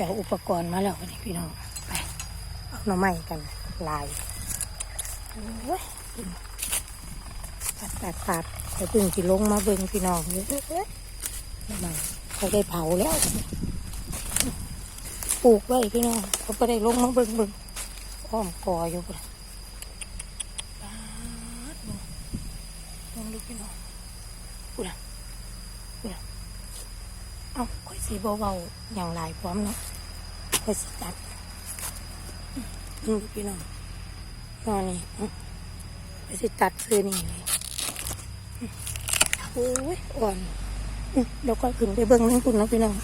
สียอุปกรณ์มาแล้วนี่พี่น้องไปเอาหน่อไม้กันลายโอ้ยตัดตัดตัดเดี๋ยวพึ่งลงมาเบิ่งพี่น้องเยอะๆหน่อไม้เขาได้เผาแล้ว ปลูกไว้พี่น้องเขาก็ได้ลงมาเบิ่งเบิ่งอ้อมกออยู่พุ่นปาดเบิ่งลองดูพี่น้องพุ่นะพุ่นน่ะเอ้าค่อยสีเบาอย่างไรพร้อมเนาะค่อยสิตัดอืมดูพี่น้องนอนนี่อืมค่อยสิตัดซื้อนี่เลยโอ้ยอ่อนเดี๋ยวก็ขึ้นไปเบิ่งนั่งคุณนะพี่น้อง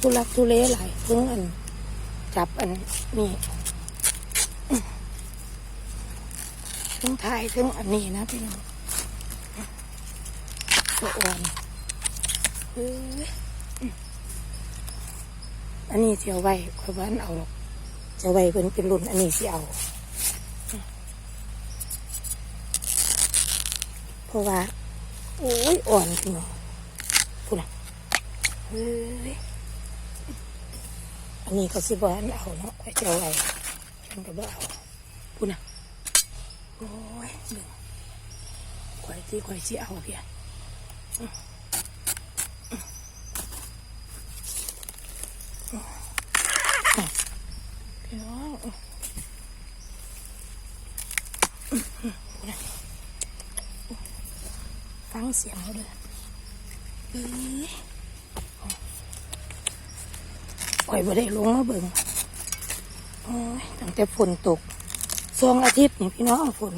ทุลักทุเลหลายเพิ่งอัน จับอันนี้ทั้งไทยทั้งอันนี้นะพี่น้องอ่อนเฮ้ย อันนี้เสียวไว้ค่อยบ้านเอาหรอกจะไว้เป็นเป็นรุ่นอันนี้สิเอาเพราะว่าโอ้ยอ่อนพี่น้องพูดนะเฮ้ยอันนี้เขาสิบอันเอาเนาะไว้เจ้าไว้ฉันก็บ่เอาพูดนะโอ้ยเบิ่งข่อยที่ข่อยสิเอาเพียออื้ออื้อพี่น้องอื้ออื้ออื้อพูดนะอื้อ ฟังเสียงเขาด้วยข่อยบ่ได้ลงมาเบิ่งตั้งแต่ฝนตกสองอาทิตย์นี่พี่น้องฝน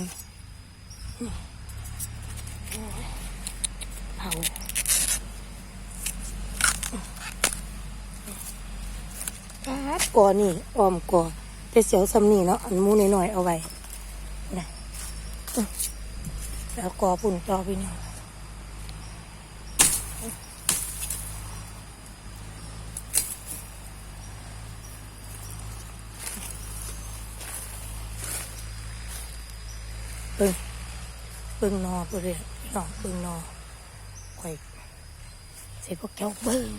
เผาปาดก่อนี่อ้อมก่อแต่เสียวซำนี่เนาะอันหมูน้อยๆเอาไว้นะแล้วก่อปุ่นต่อพี่น้อง เบิ่งเบิ่งนอไปเลยพี่น้องเบิ่งนอข่อยใส่พวกแก้วเบิ่ง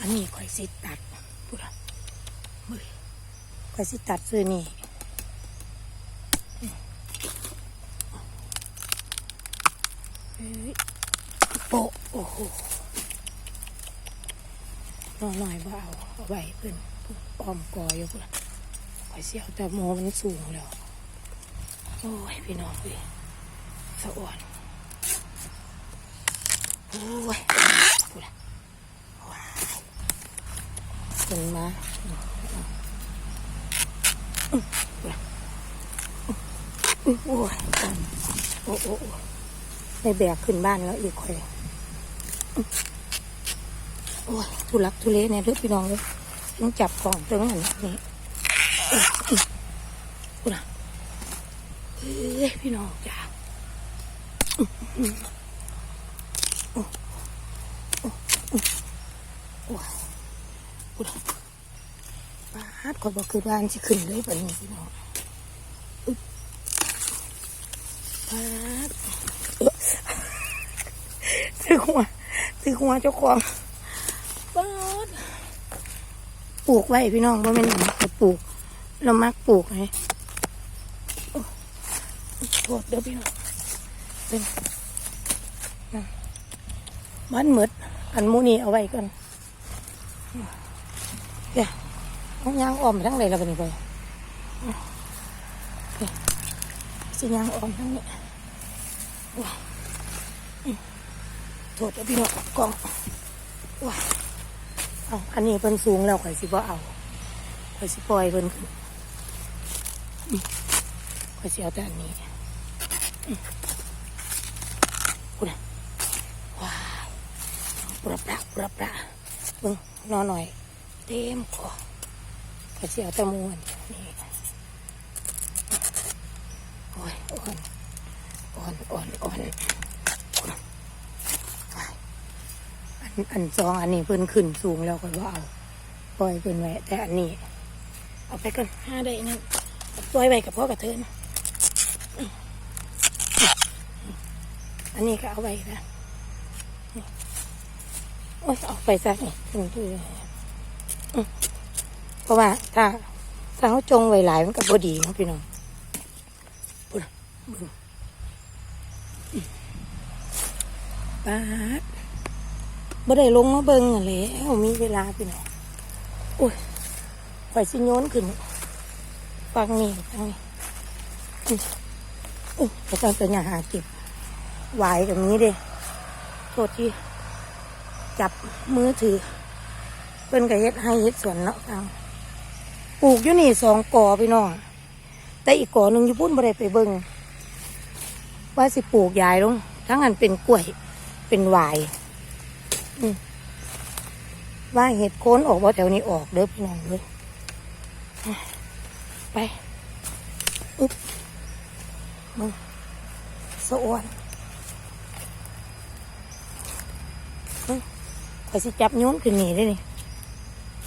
อันนี้ข่อยสิตัดพูดอะเบิ่งข่อยสิตัดซื้อนี่เอ้ยโปะโอ้โหนอหน่อยว่าเอาเอาไว้เพิ่อนอ้อมกออยู่พุ่นอะข่อยเสียวแต่โมมันสูงแล้ว โอ้ยพี่น้องพี่สะอ่อนโอ้ยพูดละว้ายขึ้นมาอื้อพูดละโอ้ยโอ้โอ้ในแบกขึ้นบ้านแล้วอีกคนโอ้ยทุลักทุเลเนี่ยเด้อพี่น้องเลยต้องจับของตรงนั้นนี่อื้ออื้อพูดละ เอ้ยพี่น้องจ้าโอ้ยพูดปาดก็บอกคือบ้านจะขึ้นเลยแบบนี้พี่น้องปาดเอ้อซื้อหัวซื้อหัวเจ้าของปาดปลูกไว้พี่น้องว่าไม่นหนักปลูก เรามักปลูกไง โทษเด้อพี่น้องเป็นนั่นบ้านหมดอันมูนี่เอาไว้ก่อนเดี๋ยวเอายางอ้อมทั้งเลยแล้วบันนี้ไปสิยางอ้อมทั้งนี้ว้ายอืมโทษเด้อพี่น้องกองว้าเอาอันนี้เพิ่นสูงแล้วข่อยสิบ่เอาข่อยสิปล่อยเพิ่นข่อยสิเอาแต่อันนี้ กูนะว้ายปรับปรับปรับปรับเบิ่งนอนหน่อย เต็มคอกระเสียวตะมวนนี่โอ้ยอ่อนอ่อนอ่อนอ่อนอันอันสองอันนี้เพิ่นขึ้นสูงแล้วก็ว่าเอาปล่อยเพิ่นไว้แต่อันนี้ เอาไปกันห้าได้นั่นปล่อยไว้กับพ่อกับเธอนะ อันนี้ก็เอาไว้นะโอ้ยเอาไปซะนี่ถึงที่เพราะว่าถ้าถ้าเขาจงไว้หลายมันก็บ่ดีเนาะพี่น้องปุ่นเบิ่งป๊าบ่ได้ลงมาเบิ่งอะแหล้วมีเวลาพี่น้องอุ้ยไปสิโยนขึ้นฟังนี่ฟังนี่อุ้ยอุ้ยไปตอนตัวอย่าหาเก็บ หวายกับนี้เด้โทษที่จับมือถือ เพิ่นก็เฮ็ดให้เฮ็ดสวนเนาะฟังปลูกอยู่นี่สองกอพี่น้อง แต่อีกกอหนึ่งอยู่พุ่นบ่ได้ไปเบิ่งว่าสิปลูกยายลง ทั้งอันเป็นกล้วยเป็นหวายว่าเห็ดโคนออกว่าแถวนี้ออกเด้อพี่น้องเลยไป อึ๊บมึงสะอ้วนมึง ไปสิจับโยนขึ้นนี่ได้นี่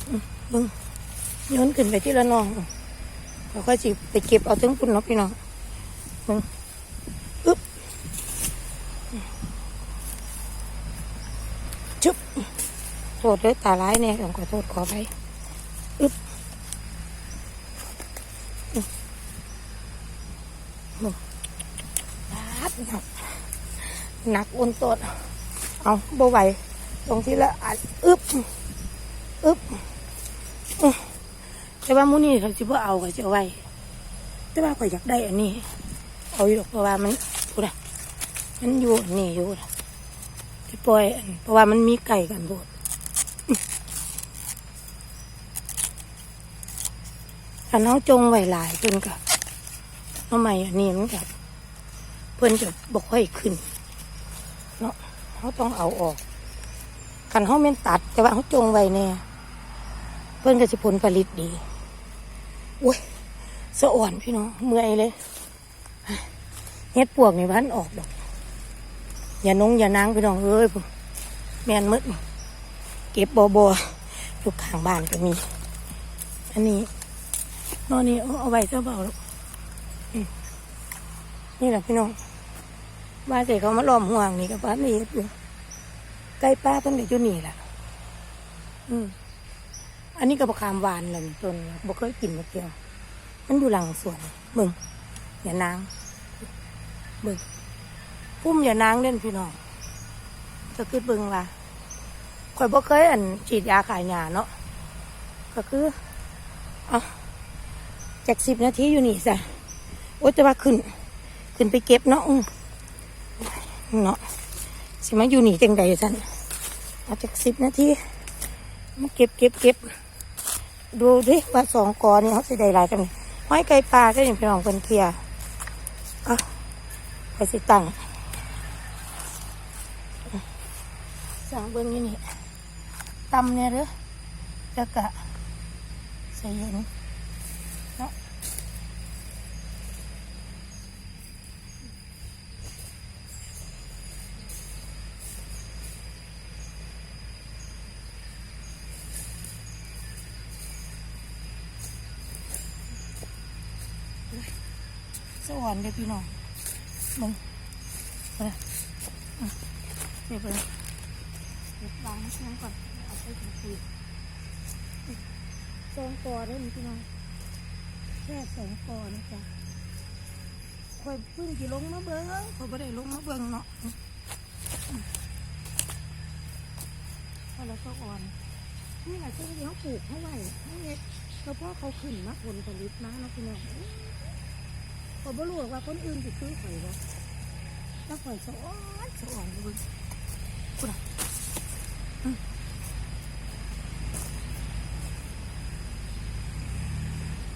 อืมมึงโยนขึ้นไปที่ละน้องเราค่อยสิไปเก็บเอาทั้งคุณเนาะพี่น้องมึงอึ๊บชุบโทษเลยตาร้ายเนี่ยขอโทษขอไปอึ๊บอึ๊บหนักหนักอ้นตดเอาบ่ไหว ตรงที่ละอัดอึบอึบแต่ว่ามูนี่เขาสิบ่อเอาก็จะเอาไว้ แต่ว่าก็อยากได้อันนี้ เอาอยู่ดอกเพราะว่ามันพูดอะมันอยู่นี่อยู่นะที่ปล่อยเพราะว่ามันมีไก่กันบดถ้าน้องจงไว้หลายเพิ่นกับน้องใหม่อันนี้มันกับเพิ่อนจะบกค่อยขึ้นเนาะเขาต้องเอาออก คันเขาเม่นตัด แต่ว่าเขาจงไว้เนี่ยเพื่อนก็จะผลผลิตดีโอ้ยสะอ่อนพี่น้องเมื่อยเลยเฮ็ดปวกในบ้านออกดอก อย่านงอย่านางพี่น้องเอ้ยพุ่แมนมืดเก็บบอบออยู่ข้างบ้านก็มี อันนี้นอนนี้เอาเอาไว้เจ้าเบาลูกนี่แหละพี่น้องบ้านเสกเขามาล้อมห่วงนี่กับบ้านนี้อยู่ ใกล้ป้าเพิ่นก็อยู่นี่แหละอืมอันนี้ก็บะขามหวานเลยต้นบ่เคยกินมาเดียว มันอยู่หลังสวนเบิ่งอย่านางเบิ่งพุ่มอย่านางเล่นพี่น้องก็คือเบิ่งว่าข่อยบ่เคยอันฉีดยาขายยาเนาะก็คือเอาจากสิบนาทีอยู่นี่ซะโอ้จะว่าขึ้น ขึ้นไปเก็บเนาะเนาะสิมาอยู่นี่จังใดสัน อาจากสิบนาทีมาเก็บเก็บเก็บดูดิว่าสองกอนี่เขาสิได้หลายกันห้อยไก่ปลาก็ยังเป็นของเป็นเคียอะไปสิตังสั่งเบิ้งนี่นี่ตำเนี่ยเด้อจะกะใส่เย็น สวรรค์เด้พี่น้องมึงไปเลยอะเดี๋ยวไปเลยเดี๋ยวล้างน้ำก่อนเอาไปถึงตีสองปอได้ไหมพี่น้องแค่สองปอนะจ๊ะคอยพิ่งกี่ลงมาเบิ้งคอยไม่ได้ลงมาเบิ้งเนาะพอแล้วก็อ่อนนี่แหละที่เขาปลูกเขาไว้เขาเฮ็ดแล้วพอเขาขึ้นมาผลผลิตมาเนาะพี่น้อง เขาบ่รู้ว่าคนอื่นสิซื้อข่อยบ่แล้วข่อยสะอ่อนสะอ่อนเลยเบิ่งพูดอะอืม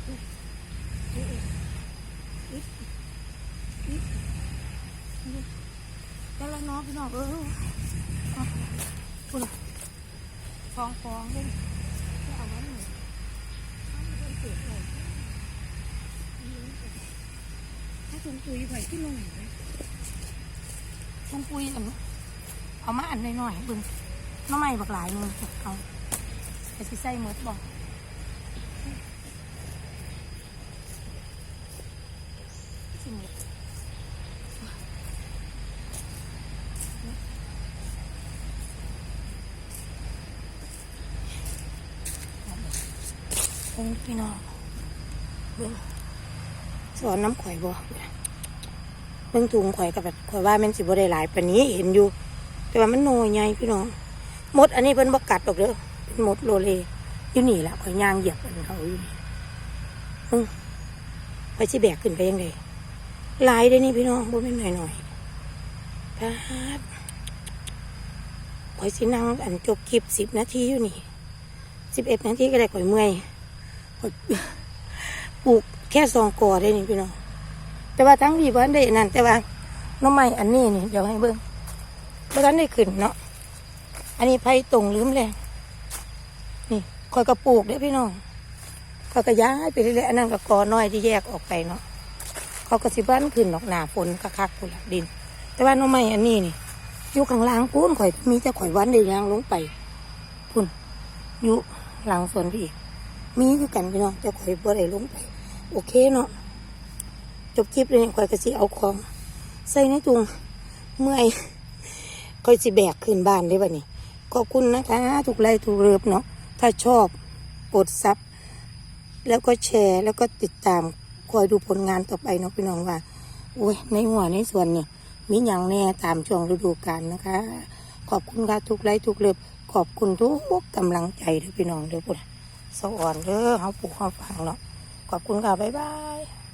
อิ๊ะอิ๊ะอิ๊ะอิ๊ะแล้วละเน้องพี่น้องเออเอาพูดอะฟองฟองเลยจะเอาไว้หน่อยเอาไว้เก็บเลย ถุงปุ๋ยไว้ที่ลงถุงปุ๋ยอันนี้เอามาอันหน้อยๆเบึงน้องใหม่บักหลายมือเอาไปสิใส่หมดบอกสิหมดคงพี่น้องเบิ่งสอนน้ำข่อยบ่เบิ่งถุงข่อยกับแบบข่อยว่าแมันสิบ่ได้หลายปานนี้เห็นอยู่ แต่ว่ามันโนใหญ่พี่น้องมดอันนี้เพิ่นบ่กัดดอกเด้อเป็นมดโลเลอยู่นี่ล่ะข่อยย่างเหยียบอันเขาอยู่นี่เบิ่งไปสิแบกขึ้นไปยังไงหลายเด้นี่พี่น้องบ่แม่นหน่อยๆครับข่อยสินั่งอันจบคลิปสิบนาทีอยู่นี่สิบเอ็ดนาทีก็ได้ข่อยเมื่อยข่อยปลูกแค่สองกอได้นี่พี่น้อง แต่ว่าทั้งที่บ้านได้นั่นแต่ว่าน้องไม้อันนี้นี่เดี๋ยวให้เบิ้งเพราะท่านได้ขึ้นเนาะอันนี้ไผ่ตรงลืมเลยนี่ข่อยก็ปลูกได้อพี่น้องเขาก็ย้ายไปเรื่อยๆอันนั้นก็กอน้อยที่แยกออกไปเนาะเขาก็สิบ้านขึ้นดอกหนาฝนคักๆพุ่นดิน แต่ว่าน้องไม้อันนี้นี่อยู่ข้างล่างพูนข่อยมีแต่ข่อยวันเดียวยางลงไปพุ่นอยู่หลังสวนพี่มีคือกันพี่น้องแต่ข่อยบ่ได้ลงไป โอเคเนาะ จบคลิปเลยข่อยก็สิเอาของ ใส่ในถุงเมื่อยข่อยสิแบกขึ้นบ้านได้บ่นี่ขอบคุณนะคะทุกไลค์ทุกเริบเนาะถ้าชอบกดซับแล้วก็แชร์แล้วก็ติดตามคอยดูผลงานต่อไปเนาะพี่น้องว่าโอ้ยในหัวในส่วนเนี่ยมีอย่างแน่ตามช่วงฤดูกาลนะคะ ขอบคุณค่ะทุกไลค์ทุกเลิฟขอบคุณทุกกำลังใจเด้อพี่น้องเด้อพุ่นสวรรค์เด้อเขาปลูกเขาฝังเนาะขอบคุณค่ะบ๊ายบาย